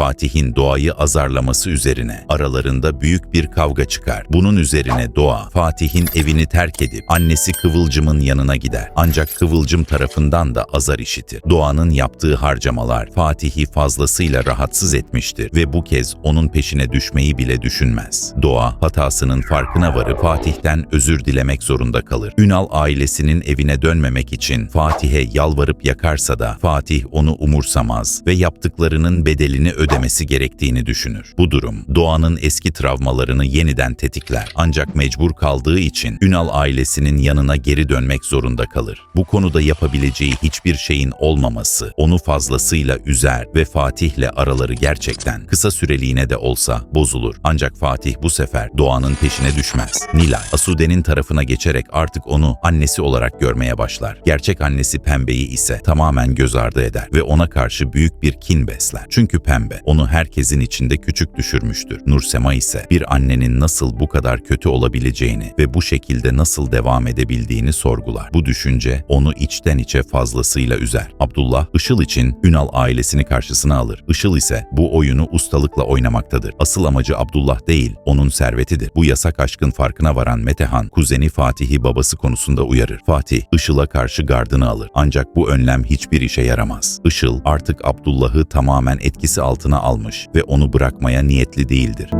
Fatih'in Doğa'yı azarlaması üzerine aralarında büyük bir kavga çıkar. Bunun üzerine Doğa, Fatih'in evini terk edip annesi Kıvılcım'ın yanına gider. Ancak Kıvılcım tarafından da azar işitir. Doğa'nın yaptığı harcamalar Fatih'i fazlasıyla rahatsız etmiştir ve bu kez onun peşine düşmeyi bile düşünmez. Doğa hatasının farkına varıp Fatih'ten özür dilemek zorunda kalır. Ünal ailesinin evine dönmemek için Fatih'e yalvarıp yakarsa da Fatih onu umursamaz ve yaptıklarının bedelini ödemesi gerektiğini düşünür. Bu durum Doğan'ın eski travmalarını yeniden tetikler. Ancak mecbur kaldığı için Ünal ailesinin yanına geri dönmek zorunda kalır. Bu konuda yapabileceği hiçbir şeyin olmaması onu fazlasıyla üzer ve Fatih'le araları gerçekten kısa süreliğine de olsa bozulur. Ancak Fatih bu sefer Doğan'ın peşine düşmez. Nilay, Asude'nin tarafına geçerek artık onu annesi olarak görmeye başlar. Gerçek annesi Pembe'yi ise tamamen göz ardı eder ve ona karşı büyük bir kin besler. Çünkü Pembe onu herkesin içinde küçük düşürmüştür. Nursema ise bir annenin nasıl bu kadar kötü olabileceğini ve bu şekilde nasıl devam edebildiğini sorgular. Bu düşünce onu içten içe fazlasıyla üzer. Abdullah, Işıl için Ünal ailesini karşısına alır. Işıl ise bu oyunu ustalıkla oynamaktadır. Asıl amacı Abdullah değil, onun servetidir. Bu yasak aşkın farkına varan Metehan, kuzeni Fatih'i babası konusunda uyarır. Fatih, Işıl'a karşı gardını alır. Ancak bu önlem hiçbir işe yaramaz. Işıl artık Abdullah'ı tamamen etkisi altına almış ve onu bırakmaya niyetli değildir.